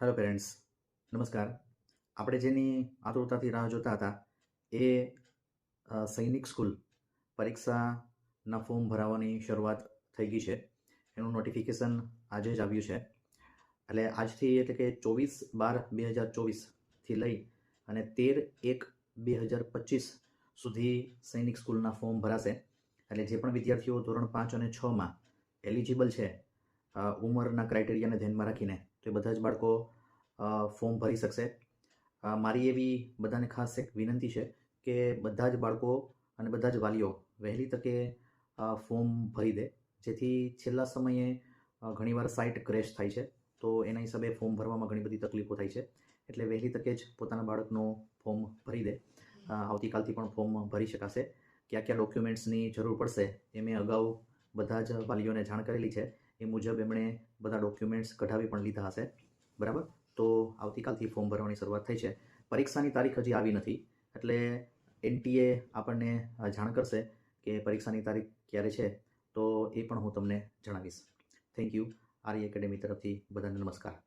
Hello parents નમસ્કાર. આપણે જેની આતુરતાથી રાહ જોતા હતા એ સૈનિક સ્કૂલ પરીક્ષાના ફોર્મ ભરાવાની શરૂઆત થઈ ગઈ છે. એનું નોટિફિકેશન આજે જ આવ્યું છે. એટલે આજથી એટલે કે ચોવીસ બાર બે હજાર ચોવીસથી લઈ અને તેર એક બે હજાર પચીસ સુધી સૈનિક સ્કૂલના ફોર્મ ભરાશે. એટલે જે પણ વિદ્યાર્થીઓ ધોરણ પાંચ અને છમાં એલિજિબલ છે ઉંમરના ક્રાઇટેરિયાને ધ્યાનમાં રાખીને તો એ બધા જ બાળકો ફોર્મ ભરી શકશે. મારી એવી બધાને ખાસ એક વિનંતી છે કે બધા જ બાળકો અને બધા જ વાલીઓ વહેલી તકે ફોર્મ ભરી દે. જેથી છેલ્લા સમયે ઘણીવાર સાઇટ ક્રેશ થાય છે. તો એના હિસાબે ફોર્મ ભરવામાં ઘણી બધી તકલીફો થાય છે. એટલે વહેલી તકે જ પોતાના બાળકનો ફોર્મ ભરી દે. આવતીકાલથી પણ ફોર્મ ભરી શકાશે. કયા કયા ડોક્યુમેન્ટ્સની જરૂર પડશે એ મેં અગાઉ બધા જ વાલીઓને જાણ કરેલી છે. એ મુજબ એમણે બધા ડોક્યુમેન્ટ્સ કઢાવી પણ લીધા હશે. બરાબર? તો આવતીકાલથી ફોર્મ ભરવાની શરૂઆત થઈ છે. પરીક્ષાની તારીખ હજી આવી નથી. એટલે એનટીએ આપણને જાણ કરશે કે પરીક્ષાની તારીખ ક્યારે છે. તો એ પણ હું તમને જણાવીશ. થેન્ક યુ આર્ય એકેડેમી તરફથી બધાને નમસ્કાર.